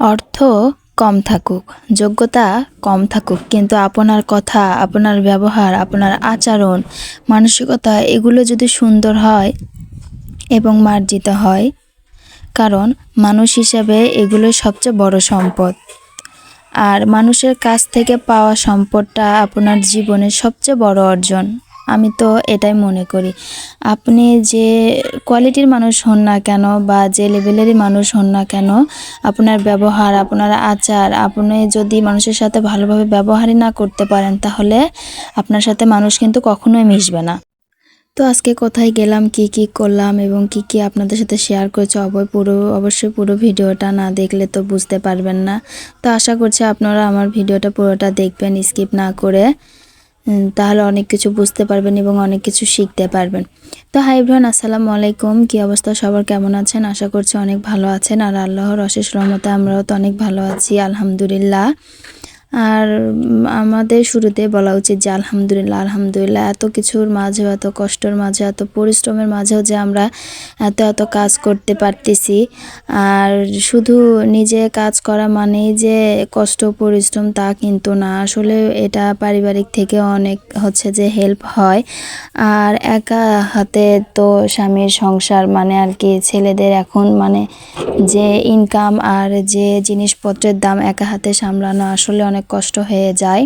অর্থ কম থাকুক, যোগ্যতা কম থাকুক। কিন্তু আপনার কথা, আপনার ব্যবহার, আপনার আচরণ, মানসিকতা, এগুলো যদি সুন্দর হয় এবং মার্জিত হয়, কারণ মানুষ হিসেবে এগুলো সবচেয়ে বড় সম্পদ। আর মানুষের কাছ থেকে পাওয়া সম্পদটা আপনার জীবনের সবচেয়ে বড় অর্জন। আমি তো এটাই মনে করি। আপনি যে কোয়ালিটির মানুষ হন না কেন বা যে লেভেলেরই মানুষ হন না কেন, আপনার ব্যবহার, আপনার আচার, আপনি যদি মানুষের সাথে ভালোভাবে ব্যবহারই না করতে পারেন, তাহলে আপনার সাথে মানুষ কিন্তু কখনোই মিশবে না। তো আজকে কোথায় গেলাম, কি কি করলাম এবং কি কি আপনাদের সাথে শেয়ার করেছি, অবয় পুরো, অবশ্যই পুরো ভিডিওটা না দেখলে তো বুঝতে পারবেন না। তো আশা করছি আপনারা আমার ভিডিওটা পুরোটা দেখবেন স্কিপ না করে। তাহলে অনেক কিছু বুঝতে পারবেন এবং অনেক কিছু শিখতে পারবেন। তো হাই ব্রান আসসালামু আলাইকুম। কী অবস্থা? সবার কেমন আছেন? আশা করছি অনেক ভালো আছেন। আর আল্লাহর অশেষ রহমতে আমরাও তো অনেক ভালো আছি, আলহামদুলিল্লাহ। আর আমাদের শুরুতে বলা উচিত যে আলহামদুলিল্লাহ আলহামদুলিল্লাহ, এত কিছুর মাঝেও, এত কষ্টের মাঝে এত পরিশ্রমের মাঝেও যে আমরা এত এত কাজ করতে পারতেছি। আর শুধু নিজে কাজ করা মানেই যে কষ্ট, পরিশ্রম তা কিন্তু না। আসলে এটা পারিবারিক থেকে অনেক হচ্ছে যে হেল্প হয়। আর একা হাতে তো স্বামীর সংসার মানে আর কি ছেলেদের এখন মানে যে ইনকাম আর যে জিনিসপত্রের দাম একা হাতে সামলানো আসলে অনেক কষ্ট হয়ে যায়।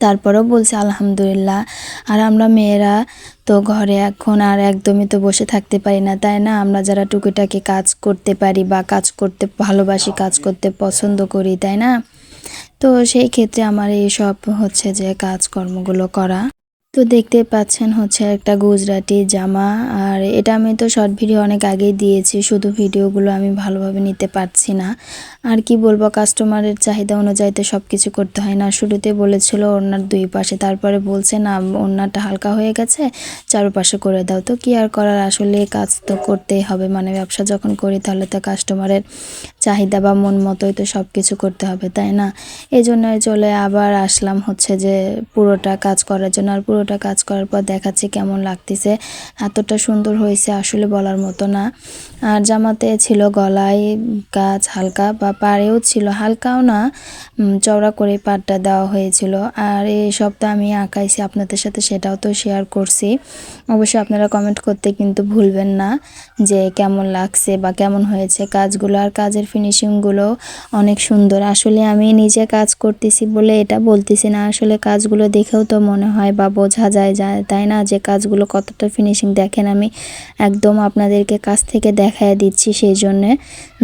তারপরেও বলছে, আলহামদুলিল্লাহ। আর আমরা মেয়েরা তো ঘরে এখন আর একদমই তো বসে থাকতে পারি না, তাই না? আমরা যারা টুকিটাকি কাজ করতে পারি বা কাজ করতে, ভালোবাসি, কাজ করতে পছন্দ করি, তাই না? তো সেই ক্ষেত্রে আমার এই সব হচ্ছে যে কাজকর্মগুলো করা। তো দেখতে পাচ্ছেন হচ্ছে একটা গুজরাটি জামা। আর এটা আমি তো শর্ট ভিডিও অনেক আগেই দিয়েছি, শুধু ভিডিওগুলো আমি ভালোভাবে নিতে পারছি না। আর কি বলব কাস্টমারের চাহিদা অনুযায়ী তো সব কিছু করতে হয় না। শুরুতে বলেছিল ওনার দুই পাশে, তারপরে বলছে, না, ওনারটা হালকা হয়ে গেছে, চারপাশে করে দাও। তো কি আর করার, আসলে কাজ তো করতেই হবে। মানে ব্যবসা যখন করি, তাহলে তো কাস্টমারের চাহিদা বা মন মতোই তো সব কিছু করতে হবে, তাই না? এই জন্যই চলে আবার আসলাম হচ্ছে যে পুরোটা কাজ করার জন্য। আর পুরোটা কাজ করার পর দেখাচ্ছি কেমন লাগতেছে। এতটা সুন্দর হয়েছে আসলে বলার মতো না। আর জামাতে ছিল গলায় কাজ হালকা বা পাড়েও ছিল, হালকাও না চওড়া করে পাটটা দেওয়া হয়েছিল। আর এই সবটা আমি আঁকাইছি, আপনাদের সাথে সেটাও তো শেয়ার করছি। অবশ্যই আপনারা কমেন্ট করতে কিন্তু ভুলবেন না যে কেমন লাগছে বা কেমন হয়েছে কাজগুলো। আর কাজের ফিনিশিংগুলো অনেক সুন্দর। আসলে আমি নিজে কাজ করতেছি বলে এটা বলতেছি না। আসলে কাজগুলো দেখেও তো মনে হয় বা বোঝা যায় যায়, তাই না? যে কাজগুলো কতটা ফিনিশিং দেখেন আমি একদম আপনাদেরকে কাছ থেকে দেখায় দিচ্ছি সেই জন্যে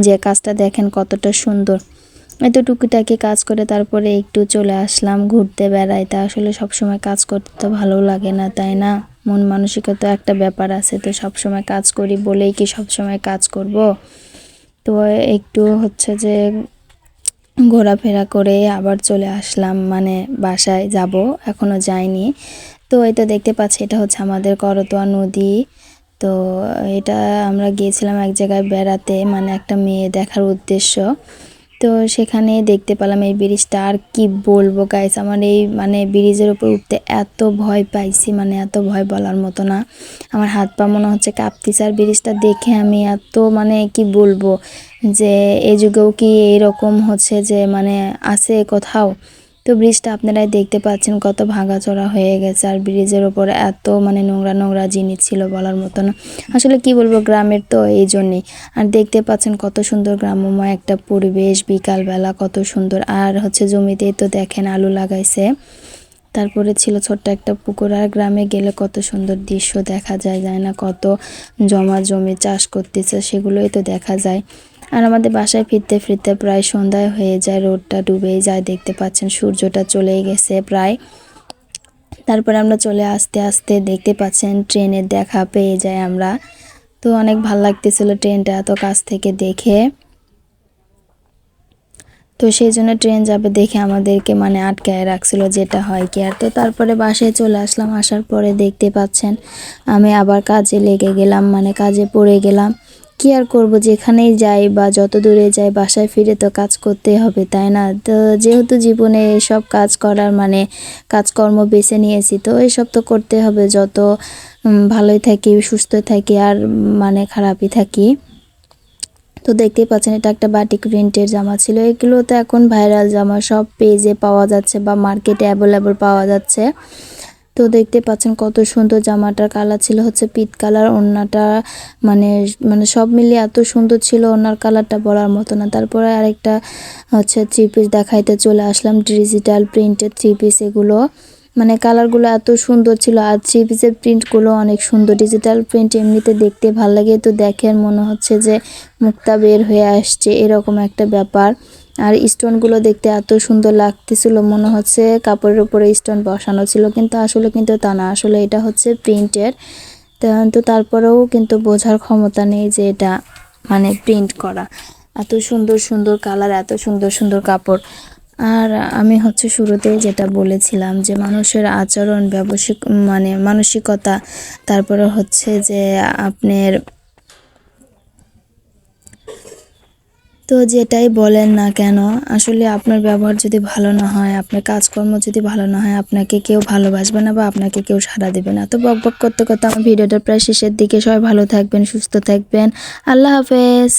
যে কাজটা দেখেন কতটা সুন্দর। এত টুকিটাকি কাজ করে তারপরে একটু চলে আসলাম, ঘুরতে বেড়াইতে। আসলে সবসময় কাজ করতে তো ভালো লাগে না, তাই না? মন মানসিকতা একটা ব্যাপার আছে, তো সবসময় কাজ করি বলেই কি সবসময় কাজ করব? তো একটু হচ্ছে যে ঘোরাফেরা করে আবার চলে আসলাম মানে বাসায় যাব এখনও যাইনি। তো এই তো দেখতে পাচ্ছি, এটা হচ্ছে আমাদের করতোয়া নদী। তো এটা আমরা গিয়েছিলাম এক জায়গায় বেড়াতে মানে একটা মেয়ে দেখার উদ্দেশ্য। তো সেখানে দেখতে পেলাম এই ব্রিজটা, আর কি বলব গাইস আমার এই মানে ব্রিজের উপর উঠতে এত ভয় পাইছি মানে এত ভয় বলার মতো না। আমার হাত পা মনে হচ্ছে কাঁপতিছে, আর ব্রিজটা দেখে আমি এত মানে কি বলব, যে এই যুগেও কি এরকম হচ্ছে যে মানে আছে কোথাও? তো ব্রিজটা আপনারাই দেখতে পাচ্ছেন কত ভাঙাচোরা হয়ে গেছে। আর ব্রিজের ওপর এত মানে নোংরা নোংরা জিনিস ছিল বলার মতো না। আসলে কি বলব, গ্রামের তো এই জন্যেই। আর দেখতে পাচ্ছেন কত সুন্দর গ্রাম্যময় একটা পরিবেশ, বিকালবেলা কত সুন্দর। আর হচ্ছে জমিতেই তো দেখেন আলু লাগাইছে। তারপরে ছিল ছোট্ট একটা পুকুর। আর গ্রামে গেলে কত সুন্দর দৃশ্য দেখা যায় যায় না কত জমা জমি চাষ করতেছে, সেগুলোই তো দেখা যায়। আর আমাদের বাসায় ফিরতে ফিরতে প্রায় সন্ধ্যায় হয়ে যায়, রোদটা ডুবেই যায়, দেখতে পাচ্ছেন সূর্যটা চলেই গেছে প্রায়। তারপরে আমরা চলে আসতে আসতে দেখতে পাচ্ছেন ট্রেনের দেখা পেয়ে যাই আমরা। তো অনেক ভালো লাগতেছিল ট্রেনটা এত কাছ থেকে দেখে। তো সেই জন্য ট্রেন যাবে দেখে আমাদেরকে মানে আটকায় রাখছিল যেটা হয় কি আর। তো তারপরে বাসায় চলে আসলাম, আসার পরে দেখতে পাচ্ছেন আমি আবার কাজে লেগে গেলাম মানে কাজে পড়ে গেলাম। কি আর করব? যেখানেই যাই বা যত দূরে যাই, বাসায় ফিরে তো কাজ করতেই হবে, তাই না? তো যেহেতু জীবনে এসব কাজ করার মানে কাজকর্ম বেছে নিয়েছি, তো এসব তো করতে হবে। যত ভালোই থাকি সুস্থ থাকি আর মানে খারাপই থাকি। তো দেখতেই পাচ্ছেন, এটা একটা বাটিক প্রিন্টের জামা ছিল। এগুলো তো এখন ভাইরাল জামা, সব পেজে পাওয়া যাচ্ছে বা মার্কেটে অ্যাভেলেবল পাওয়া যাচ্ছে। তো দেখতে পাচ্ছেন কত সুন্দর জামাটার কালার ছিল, হচ্ছে পিট কালার, ওড়নাটা মানে মানে সব মিলিয়ে এত সুন্দর ছিল ওনার কালারটা বলার মতো না। তারপরে আরেকটা হচ্ছে থ্রি পিস দেখাইতে চলে আসলাম ডিজিটাল প্রিন্টের থ্রি পিস এগুলো। মানে কালারগুলো এত সুন্দর ছিল আর থ্রি পিসের প্রিন্টগুলো অনেক সুন্দর। ডিজিটাল প্রিন্ট এমনিতে দেখতে ভালো লাগে, তো দেখেন মনে হচ্ছে যে মুক্তা বের হয়ে আসছে, এরকম একটা ব্যাপার। আর স্টোনগুলো দেখতে এত সুন্দর লাগতেছিল, মনে হচ্ছে কাপড়ের উপরে স্টোন বসানো ছিল, কিন্তু আসলে কিন্তু তা না। আসলে এটা হচ্ছে প্রিন্টের। তো তারপরেও কিন্তু বোঝার ক্ষমতা নেই যে এটা মানে প্রিন্ট করা। এত সুন্দর সুন্দর কালার, এত সুন্দর সুন্দর কাপড়। আর আমি হচ্ছে শুরুতেই যেটা বলেছিলাম যে মানুষের আচরণ ব্যবসায়িক মানে মানসিকতা, তারপরে হচ্ছে যে আপনার তো যেটাই বলেন না কেন, আসলে আপনার ব্যবহার যদি ভালো না হয়, আপনার কাজকর্ম যদি ভালো না হয়, আপনাকে কেউ ভালোবাসবে না বা আপনাকে কেউ সাড়া দেবে না। তো বক বক করতে করতে আমার ভিডিওটা প্রায় শেষের দিকে। সবাই ভালো থাকবেন, সুস্থ থাকবেন। আল্লাহ হাফেজ।